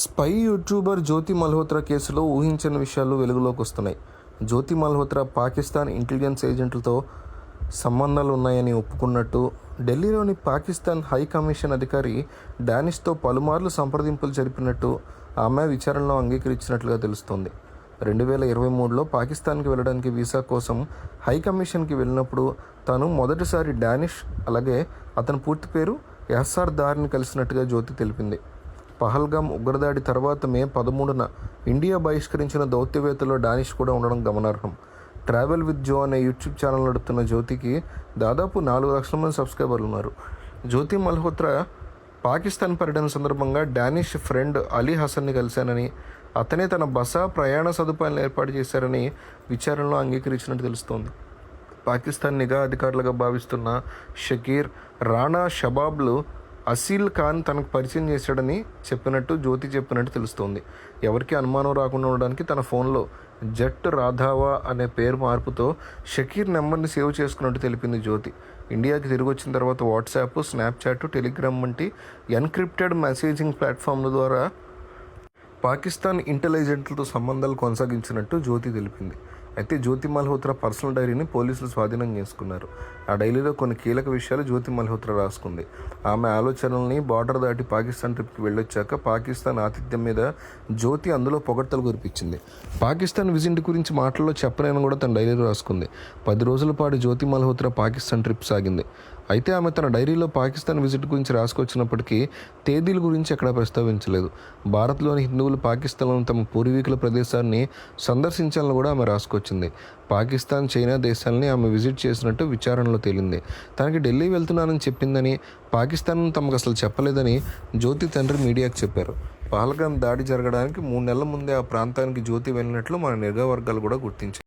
Spy YouTuber జ్యోతి మల్హోత్రా కేసులో ఊహించని విషయాలు వెలుగులోకి వస్తున్నాయి. జ్యోతి మల్హోత్రా పాకిస్తాన్ ఇంటెలిజెన్స్ ఏజెంట్లతో సంబంధాలు ఉన్నాయని ఒప్పుకున్నట్టు ఢిల్లీలోని పాకిస్తాన్ హై కమిషన్ అధికారి డానిష్తో పలుమార్లు సంప్రదింపులు జరిపినట్టు ఆమె విచారణలో అంగీకరించినట్లుగా తెలుస్తోంది. రెండు వేల ఇరవై మూడులో పాకిస్తాన్కి వెళ్ళడానికి వీసా కోసం హై కమిషన్కి వెళ్ళినప్పుడు తాను మొదటిసారి డానిష్ అలాగే అతని పూర్తి పేరు ఎస్ఆర్ దార్ని కలిసినట్టుగా జ్యోతి తెలిపింది. పహల్గామ్ ఉగ్రదాడి తర్వాత మే పదమూడున ఇండియా బహిష్కరించిన దౌత్యవేత్తలో డానిష్ కూడా ఉండడం గమనార్హం. ట్రావెల్ విత్ జో అనే యూట్యూబ్ ఛానల్ నడుపుతున్న జ్యోతికి దాదాపు నాలుగు లక్షల మంది సబ్స్క్రైబర్లు ఉన్నారు. జ్యోతి మల్హోత్రా పాకిస్తాన్ పర్యటన సందర్భంగా డానిష్ ఫ్రెండ్ అలీ హసన్ని కలిశానని అతనే తన బస ప్రయాణ సదుపాయాలను ఏర్పాటు చేశారని విచారణలో అంగీకరించినట్టు తెలుస్తోంది. పాకిస్తాన్ నిఘా అధికారులుగా భావిస్తున్న షకీర్ రాణా షబాబ్లు అసీల్ ఖాన్ తనకు పరిచయం చేశాడని చెప్పినట్టు జ్యోతి చెప్పినట్టు తెలుస్తోంది. ఎవరికి అనుమానం రాకుండా ఉండడానికి తన ఫోన్లో జట్ రాధావా అనే పేరు మార్పుతో షకీర్ నెంబర్ని సేవ్ చేసుకున్నట్టు తెలిపింది జ్యోతి. ఇండియాకి తిరిగి వచ్చిన తర్వాత వాట్సాప్ స్నాప్చాట్ టెలిగ్రామ్ వంటి ఎన్క్రిప్టెడ్ మెసేజింగ్ ప్లాట్ఫామ్ల ద్వారా పాకిస్తాన్ ఇంటెలిజెంట్లతో సంబంధాలు కొనసాగించినట్టు జ్యోతి తెలిపింది. అయితే జ్యోతి మల్హోత్రా పర్సనల్ డైరీని పోలీసులు స్వాధీనం చేసుకున్నారు. ఆ డైరీలో కొన్ని కీలక విషయాలు జ్యోతి మల్హోత్రా రాసుకుంది. ఆమె ఆలోచనల్ని బార్డర్ దాటి పాకిస్తాన్ ట్రిప్కి వెళ్ళొచ్చాక పాకిస్తాన్ ఆతిథ్యం మీద జ్యోతి అందులో పొగడ్తలు కురిపించింది. పాకిస్తాన్ విజిట్ గురించి మాటల్లో చెప్పలేని కూడా తన డైరీలో రాసుకుంది. పది రోజుల పాటు జ్యోతి మల్హోత్రా పాకిస్తాన్ ట్రిప్ సాగింది. అయితే ఆమె తన డైరీలో పాకిస్తాన్ విజిట్ గురించి రాసుకొచ్చినప్పటికీ తేదీల గురించి ఎక్కడ ప్రస్తావించలేదు. భారత్లోని హిందువులు పాకిస్తాన్లో తమ పూర్వీకుల ప్రదేశాన్ని సందర్శించాలని కూడా ఆమె రాసుకొచ్చింది. పాకిస్తాన్ చైనా దేశాలని ఆమె విజిట్ చేసినట్టు విచారణలో తేలింది. తనకి ఢిల్లీ వెళ్తున్నానని చెప్పిందని పాకిస్తాన్ తమకు అసలు చెప్పలేదని జ్యోతి తండ్రి మీడియాకు చెప్పారు. పహల్గాం దాడి జరగడానికి మూడు నెలల ముందే ఆ ప్రాంతానికి జ్యోతి వెళ్ళినట్లు మన నిఘా వర్గాలు కూడా గుర్తించారు